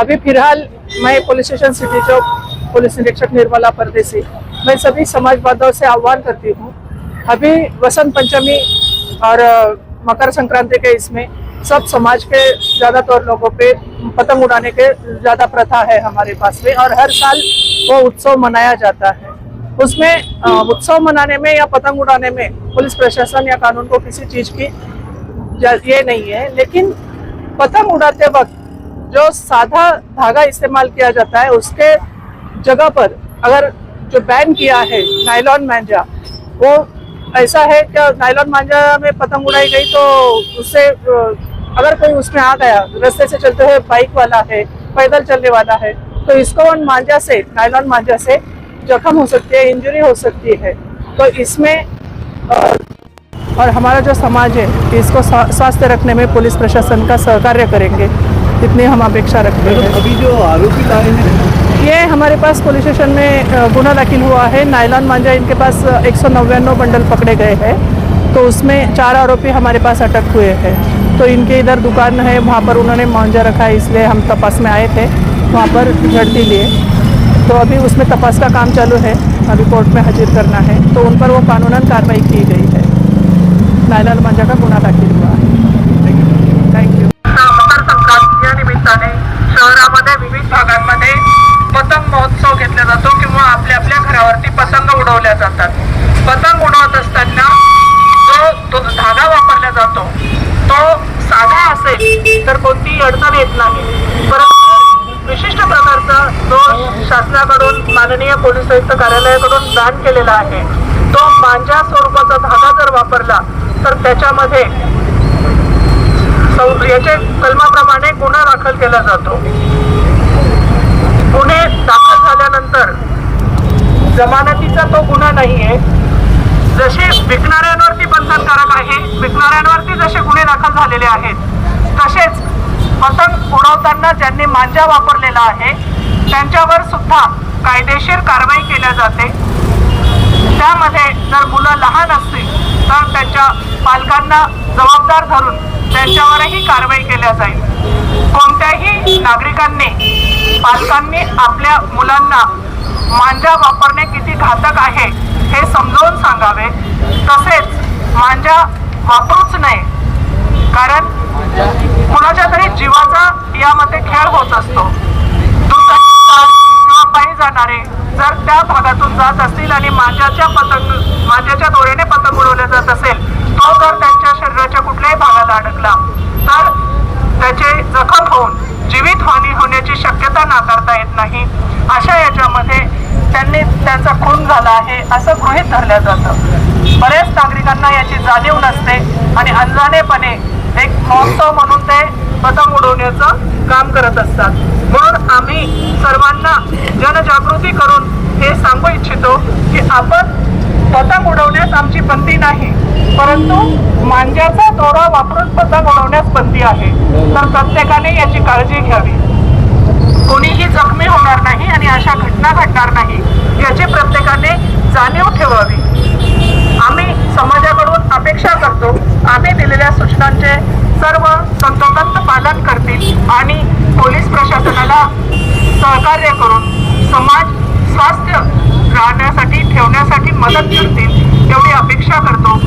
अभी फ़िलहाल मैं police station city Chowk, police निरीक्षक निर्मला परदेसी। मैं सभी समाज बांधव से आह्वान करती हूँ। अभी वसंत पंचमी और मकर संक्रांति के इसमें सब समाज के ज़्यादातर लोगों पे पतंग उड़ाने के ज़्यादा प्रथा है हमारे पास में और हर साल वो उत्सव मनाया जाता है। उसमें उत्सव मनाने में या पतंग उड़ाने में पुलिस प्रशासन या कानून को किसी चीज़ की ये नहीं है, लेकिन पतंग उड़ाते वक्त जो साधा धागा इस्तेमाल किया जाता है, उसके जगह पर अगर जो बैन किया है, नायलॉन मांझा, वो ऐसा है कि नायलॉन मांझा में पतंग उड़ाई गई तो उससे अगर कोई उसमें आ गया रस्ते से चलते हुए बाइक वाला है पैदल चलने वाला है तो इसको उन मांझा से नायलॉन मांझा से जख्म हो सकती है इंजरी हो सकती है। तो इसमें और हमारा जो समाज है इसको स्वास्थ्य रखने में पुलिस प्रशासन का सहकार्य करेंगे इतनी हम अपेक्षा रखते हैं। अभी जो आरोपी लाए हैं ये हमारे पास पुलिस स्टेशन में गुना दाखिल हुआ है। नायलॉन मांझा इनके पास एक सौ बंडल पकड़े गए हैं। तो उसमें चार आरोपी हमारे पास अटक हुए हैं। तो इनके इधर दुकान है, वहाँ पर उन्होंने मांझा रखा है, इसलिए हम तपास में आए थे, वहाँ पर झड़ती लिए तो अभी उसमें तपास का काम चालू है, अभी कोर्ट में हाजिर करना है तो उन पर वो कानूनन कार्रवाई की गई है। नायलॉन मांझा का गुन्हा दाखिल हुआ है। थँक्यू मकर संक्रांती या निमित्ताने विविध भागांमध्ये पतंग महोत्सव किंवा आपल्या आपल्या तर कोणतीही अडचण येत नाही. परंतु विशिष्ट प्रकारचा जो शासनाकडून माननीय पोलीस आयुक्त कार्यालयाकडून बॅन केलेला आहे. तो मांजा स्वरूपाचा धागा जर वापरला तर त्याच्यामध्ये याचे कलमाप्रमाणे गुन्हा दाखल केला जातो. गुन्हे दाखल झाल्यानंतर जमानतीचा तो गुन्हा नाहीये. जसे विकणाऱ्यांवरती बंधनकारक आहे विकणाऱ्यांवरती जसे गुन्हे दाखल झालेले आहेत तसेच पतंग उडवताना ज्यांनी मांजा वापरलेला आहे त्यांच्यावर सुद्धा कायदेशीर कारवाई केल्या जाते. त्यामध्ये जर मुलं लहान असतील तर त्यांच्या पालकांना जबाबदार धरून त्यांच्यावरही कारवाई केल्या जाईल. कोणत्याही नागरिकांनी पालकांनी आपल्या मुलांना मांजा वापरणे किती घातक आहे हे समजावून सांगावे. तसेच मांजा वापरूच नये कारण कुणाच्या तरी जीवाचा यामध्ये खेळ होत असतो. किंवा पायी जाणारे जर त्या भागातून जात असतील आणि मांजाच्या पतंग मांजाच्या दोऱ्याने पतंग उडवले जात असेल तो जर त्यांच्या शरीराच्या कुठल्याही भागात अडकला तर त्याचे जखम होऊन जीवित हानी होण्याची शक्यता नाकारता येत नाही. अशा याच्यामध्ये त्यांनी त्यांचा खून झाला आहे असं गृहित धरलं जातं. बऱ्याच नागरिकांना याची जाणीव नसते. आणि अंजानेपणे एक महोत्सव म्हणून ते पतंग उडवण्याचं काम करत असतात. म्हणून आम्ही सर्वांना जनजागृती करून हे सांगू इच्छितो की आपण पतंग उडवण्यास आमची बंदी नाही परंतु मांज्याचा दोरा वापरून पतंग उडवण्यास बंदी आहे. तर प्रत्येकाने याची काळजी घ्यावी. कोणीही जखमी होणार नाही आणि आणि पोलीस प्रशासनाला सहकार्य करून समाज स्वास्थ्य राहण्यासाठी ठेवण्यासाठी मदत करतील एवढी अपेक्षा करतो.